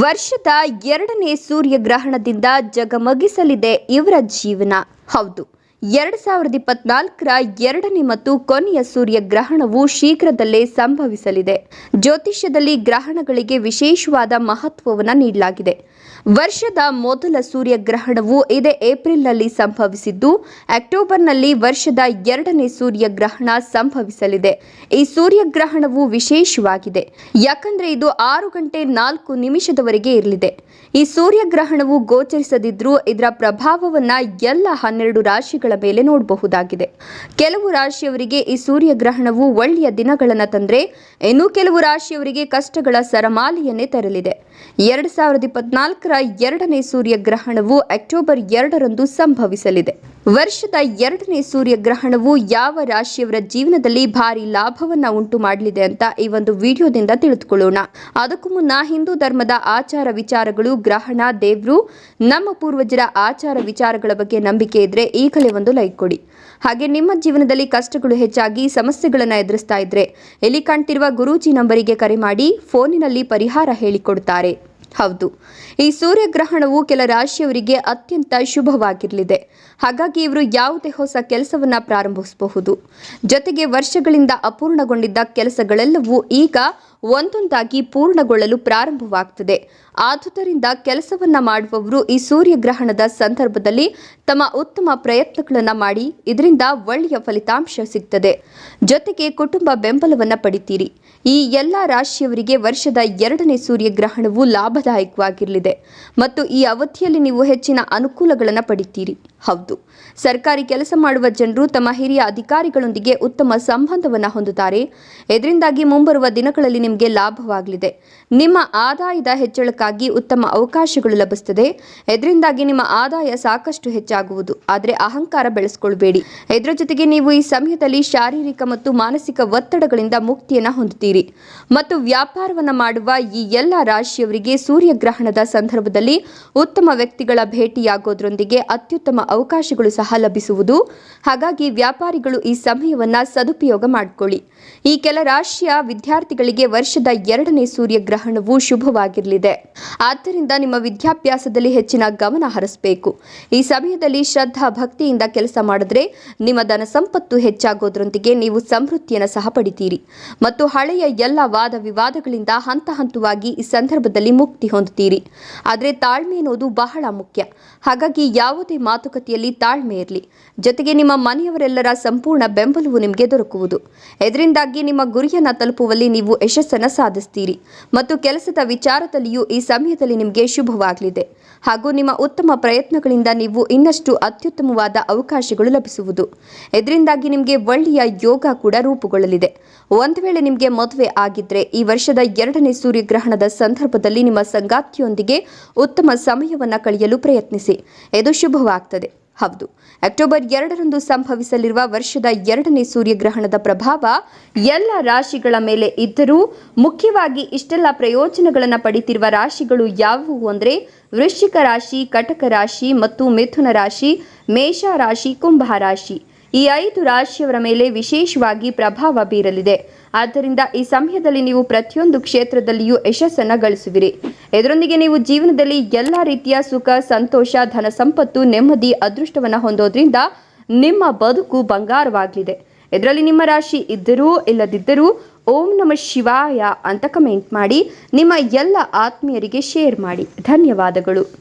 ವರ್ಷದ ಎರಡನೇ ಸೂರ್ಯಗ್ರಹಣದಿಂದ ಜಗಮಗಿಸಲಿದೆ ಇವರ ಜೀವನ. ಹೌದು. ಎರಡು ಸಾವಿರದ ಇಪ್ಪತ್ನಾಲ್ಕರ ಎರಡನೇ ಮತ್ತು ಕೊನೆಯ ಸೂರ್ಯಗ್ರಹಣವು ಶೀಘ್ರದಲ್ಲೇ ಸಂಭವಿಸಲಿದೆ. ಜ್ಯೋತಿಷ್ಯದಲ್ಲಿ ಗ್ರಹಣಗಳಿಗೆ ವಿಶೇಷವಾದ ಮಹತ್ವವನ್ನು ನೀಡಲಾಗಿದೆ. ವರ್ಷದ ಮೊದಲ ಸೂರ್ಯಗ್ರಹಣವು ಇದೇ ಏಪ್ರಿಲ್ನಲ್ಲಿ ಸಂಭವಿಸಿದ್ದು, ಅಕ್ಟೋಬರ್ನಲ್ಲಿ ವರ್ಷದ ಎರಡನೇ ಸೂರ್ಯಗ್ರಹಣ ಸಂಭವಿಸಲಿದೆ. ಈ ಸೂರ್ಯಗ್ರಹಣವು ವಿಶೇಷವಾಗಿದೆ, ಯಾಕಂದ್ರೆ ಇದು ಆರು ಗಂಟೆ ನಾಲ್ಕು ನಿಮಿಷದವರೆಗೆ ಇರಲಿದೆ. ಈ ಸೂರ್ಯಗ್ರಹಣವು ಗೋಚರಿಸದಿದ್ರೂ ಇದರ ಪ್ರಭಾವವನ್ನ ಎಲ್ಲ ಹನ್ನೆರಡು ರಾಶಿಗಳ ಮೇಲೆ ನೋಡಬಹುದಾಗಿದೆ. ಕೆಲವು ರಾಶಿಯವರಿಗೆ ಈ ಸೂರ್ಯಗ್ರಹಣವು ಒಳ್ಳೆಯ ದಿನಗಳನ್ನು ತಂದ್ರೆ, ಇನ್ನು ಕೆಲವು ರಾಶಿಯವರಿಗೆ ಕಷ್ಟಗಳ ಸರಮಾಲೆಯನ್ನೇ ತರಲಿದೆ. ಎರಡು ಸಾವಿರದ ಇಪ್ಪತ್ನಾಲ್ಕರ ಎರಡನೇ ಸೂರ್ಯಗ್ರಹಣವು ಅಕ್ಟೋಬರ್ ಎರಡರಂದು ಸಂಭವಿಸಲಿದೆ. ವರ್ಷದ ಎರಡನೇ ಸೂರ್ಯಗ್ರಹಣವು ಯಾವ ರಾಶಿಯವರ ಜೀವನದಲ್ಲಿ ಭಾರಿ ಲಾಭವನ್ನ ಉಂಟು ಮಾಡಲಿದೆ ಅಂತ ಈ ಒಂದು ವಿಡಿಯೋದಿಂದ ತಿಳಿದುಕೊಳ್ಳೋಣ. ಅದಕ್ಕೂ ಮುನ್ನ ಹಿಂದೂ ಧರ್ಮದ ಆಚಾರ ವಿಚಾರಗಳು ಗ್ರಹಣ, ದೇವ್ರು, ನಮ್ಮ ಪೂರ್ವಜರ ಆಚಾರ ವಿಚಾರಗಳ ಬಗ್ಗೆ ನಂಬಿಕೆ ಇದ್ರೆ ಈಗಲೇ ಒಂದು ಲೈಕ್ ಕೊಡಿ. ಹಾಗೆ ನಿಮ್ಮ ಜೀವನದಲ್ಲಿ ಕಷ್ಟಗಳು ಹೆಚ್ಚಾಗಿ ಸಮಸ್ಯೆಗಳನ್ನು ಎದುರಿಸ್ತಾ ಇದ್ರೆ, ಎಲ್ಲಿ ಕಾಣ್ತಿರುವ ಗುರೂಜಿ ನಂಬರಿಗೆ ಕರೆ ಮಾಡಿ, ಫೋನಿನಲ್ಲಿ ಪರಿಹಾರ ಹೇಳಿಕೊಡುತ್ತಾರೆ ಹೌದು. ಈ ಸೂರ್ಯಗ್ರಹಣವು ಕೆಲ ರಾಶಿಯವರಿಗೆ ಅತ್ಯಂತ ಶುಭವಾಗಿರಲಿದೆ. ಹಾಗಾಗಿ ಇವರು ಯಾವುದೇ ಹೊಸ ಕೆಲಸವನ್ನ ಪ್ರಾರಂಭಿಸಬಹುದು. ಜೊತೆಗೆ ವರ್ಷಗಳಿಂದ ಅಪೂರ್ಣಗೊಂಡಿದ್ದ ಕೆಲಸಗಳೆಲ್ಲವೂ ಈಗ ಒಂದೊಂದಾಗಿ ಪೂರ್ಣಗೊಳ್ಳಲು ಪ್ರಾರಂಭವಾಗ್ತದೆ. ಆದುದರಿಂದ ಕೆಲಸವನ್ನ ಮಾಡುವವರು ಈ ಸೂರ್ಯಗ್ರಹಣದ ಸಂದರ್ಭದಲ್ಲಿ ತಮ್ಮ ಉತ್ತಮ ಪ್ರಯತ್ನಗಳನ್ನು ಮಾಡಿ ಇದರಿಂದ ಒಳ್ಳೆಯ ಫಲಿತಾಂಶ ಸಿಗ್ತದೆ. ಜೊತೆಗೆ ಕುಟುಂಬ ಬೆಂಬಲವನ್ನ ಪಡಿತೀರಿ. ಈ ಎಲ್ಲ ರಾಶಿಯವರಿಗೆ ವರ್ಷದ ಎರಡನೇ ಸೂರ್ಯಗ್ರಹಣವು ಲಾಭದಾಯಕವಾಗಿರಲಿದೆ ಮತ್ತು ಈ ಅವಧಿಯಲ್ಲಿ ನೀವು ಹೆಚ್ಚಿನ ಅನುಕೂಲಗಳನ್ನು ಪಡಿತೀರಿ. ಹೌದು. ಸರ್ಕಾರಿ ಕೆಲಸ ಮಾಡುವ ಜನರು ತಮ್ಮ ಹಿರಿಯ ಅಧಿಕಾರಿಗಳೊಂದಿಗೆ ಉತ್ತಮ ಸಂಬಂಧವನ್ನು ಹೊಂದುತ್ತಾರೆ. ಇದರಿಂದಾಗಿ ಮುಂಬರುವ ದಿನಗಳಲ್ಲಿ ನಿಮಗೆ ಲಾಭವಾಗಲಿದೆ. ನಿಮ್ಮ ಆದಾಯದ ಹೆಚ್ಚಳಕ್ಕಾಗಿ ಉತ್ತಮ ಅವಕಾಶಗಳು ಲಭಿಸುತ್ತದೆ. ಇದರಿಂದಾಗಿ ನಿಮ್ಮ ಆದಾಯ ಸಾಕಷ್ಟು ಹೆಚ್ಚಾಗುವುದು. ಆದರೆ ಅಹಂಕಾರ ಬೆಳೆಸ್ಕೊಳ್ಬೇಡಿ ಇದರ ಜೊತೆಗೆ ನೀವು ಈ ಸಮಯದಲ್ಲಿ ಶಾರೀರಿಕ ಮತ್ತು ಮಾನಸಿಕ ಒತ್ತಡಗಳಿಂದ ಮುಕ್ತಿಯನ್ನು ಹೊಂದುತ್ತೀರಿ. ಮತ್ತು ವ್ಯಾಪಾರವನ್ನು ಮಾಡುವ ಈ ಎಲ್ಲ ರಾಶಿಯವರಿಗೆ ಸೂರ್ಯಗ್ರಹಣದ ಸಂದರ್ಭದಲ್ಲಿ ಉತ್ತಮ ವ್ಯಕ್ತಿಗಳ ಭೇಟಿಯಾಗೋದ್ರೊಂದಿಗೆ ಅತ್ಯುತ್ತಮ ಅವಕಾಶಗಳು ಸಹ ಲಭಿಸುವುದು. ಹಾಗಾಗಿ ವ್ಯಾಪಾರಿಗಳು ಈ ಸಮಯವನ್ನ ಸದುಪಯೋಗ ಮಾಡಿಕೊಳ್ಳಿ. ಈ ಕೆಲ ರಾಶಿಯ ವಿದ್ಯಾರ್ಥಿಗಳಿಗೆ ವರ್ಷದ ಎರಡನೇ ಸೂರ್ಯಗ್ರಹಣವು ಶುಭವಾಗಿರಲಿದೆ. ಆದ್ದರಿಂದ ನಿಮ್ಮ ವಿದ್ಯಾಭ್ಯಾಸದಲ್ಲಿ ಹೆಚ್ಚಿನ ಗಮನ ಹರಿಸಬೇಕು. ಈ ಸಮಯದಲ್ಲಿ ಶ್ರದ್ಧಾ ಭಕ್ತಿಯಿಂದ ಕೆಲಸ ಮಾಡಿದ್ರೆ ನಿಮ್ಮ ಧನ ಸಂಪತ್ತು ಹೆಚ್ಚಾಗೋದ್ರೊಂದಿಗೆ ನೀವು ಸಮೃದ್ಧಿಯನ್ನು ಸಹ ಪಡಿತೀರಿ. ಮತ್ತು ಹಳೆಯ ಎಲ್ಲ ವಾದ ವಿವಾದಗಳಿಂದ ಹಂತ ಹಂತವಾಗಿ ಈ ಸಂದರ್ಭದಲ್ಲಿ ಮುಕ್ತಿ ಹೊಂದುತ್ತೀರಿ. ಆದರೆ ತಾಳ್ಮೆ ಎನ್ನುವುದು ಬಹಳ ಮುಖ್ಯ. ಹಾಗಾಗಿ ಯಾವುದೇ ಮಾತುಕತೆಯಲ್ಲಿ ತಾಳ್ಮೆ ಇರಲಿ. ಜೊತೆಗೆ ನಿಮ್ಮ ಮನೆಯವರೆಲ್ಲರ ಸಂಪೂರ್ಣ ಬೆಂಬಲವು ನಿಮಗೆ ದೊರಕುವುದು. ಇದರಿಂದಾಗಿ ನಿಮ್ಮ ಗುರಿಯನ್ನು ತಲುಪುವಲ್ಲಿ ನೀವು ಯಶಸ್ಸನ್ನು ಸಾಧಿಸ್ತೀರಿ. ಮತ್ತು ಕೆಲಸದ ವಿಚಾರದಲ್ಲಿಯೂ ಈ ಸಮಯದಲ್ಲಿ ನಿಮಗೆ ಶುಭವಾಗಲಿದೆ. ಹಾಗೂ ನಿಮ್ಮ ಉತ್ತಮ ಪ್ರಯತ್ನಗಳಿಂದ ನೀವು ಇನ್ನಷ್ಟು ಅತ್ಯುತ್ತಮವಾದ ಅವಕಾಶಗಳು ಲಭಿಸುವುದು. ಇದರಿಂದಾಗಿ ನಿಮಗೆ ಒಳ್ಳೆಯ ಯೋಗ ಕೂಡ ರೂಪುಗೊಳ್ಳಲಿದೆ. ಒಂದು ವೇಳೆ ನಿಮಗೆ ಮದುವೆ ಆಗಿದ್ರೆ ಈ ವರ್ಷದ ಎರಡನೇ ಸೂರ್ಯಗ್ರಹಣದ ಸಂದರ್ಭದಲ್ಲಿ ನಿಮ್ಮ ಸಂಗಾತಿಯೊಂದಿಗೆ ಉತ್ತಮ ಸಮಯವನ್ನು ಕಳೆಯಲು ಪ್ರಯತ್ನಿಸಿ. ಇದು ಶುಭವಾಗ್ತದೆ. ಹೌದು. ಅಕ್ಟೋಬರ್ ಎರಡರಂದು ಸಂಭವಿಸಲಿರುವ ವರ್ಷದ ಎರಡನೇ ಸೂರ್ಯಗ್ರಹಣದ ಪ್ರಭಾವ ಎಲ್ಲ ರಾಶಿಗಳ ಮೇಲೆ ಇದ್ದರೂ ಮುಖ್ಯವಾಗಿ ಇಷ್ಟೆಲ್ಲ ಪ್ರಯೋಜನಗಳನ್ನು ಪಡಿತಿರುವ ರಾಶಿಗಳು ಯಾವುವು ಅಂದರೆ ವೃಶ್ಚಿಕ ರಾಶಿ, ಕಟಕ ರಾಶಿ ಮತ್ತು ಮಿಥುನ ರಾಶಿ, ಮೇಷ ರಾಶಿ, ಕುಂಭ ರಾಶಿ. ಈ ಐದು ರಾಶಿಯವರ ಮೇಲೆ ವಿಶೇಷವಾಗಿ ಪ್ರಭಾವ ಬೀರಲಿದೆ. ಆದ್ದರಿಂದ ಈ ಸಮಯದಲ್ಲಿ ನೀವು ಪ್ರತಿಯೊಂದು ಕ್ಷೇತ್ರದಲ್ಲಿಯೂ ಯಶಸ್ಸನ್ನು ಗಳಿಸುವಿರಿ. ಇದರೊಂದಿಗೆ ನೀವು ಜೀವನದಲ್ಲಿ ಎಲ್ಲ ರೀತಿಯ ಸುಖ, ಸಂತೋಷ, ಧನ ಸಂಪತ್ತು, ನೆಮ್ಮದಿ, ಅದೃಷ್ಟವನ್ನು ಹೊಂದೋದ್ರಿಂದ ನಿಮ್ಮ ಬದುಕು ಬಂಗಾರವಾಗಲಿದೆ. ಇದರಲ್ಲಿ ನಿಮ್ಮ ರಾಶಿ ಇದ್ದರೂ ಇಲ್ಲದಿದ್ದರೂ ಓಂ ನಮ ಶಿವಾಯ ಅಂತ ಕಮೆಂಟ್ ಮಾಡಿ, ನಿಮ್ಮ ಎಲ್ಲ ಆತ್ಮೀಯರಿಗೆ ಶೇರ್ ಮಾಡಿ. ಧನ್ಯವಾದಗಳು.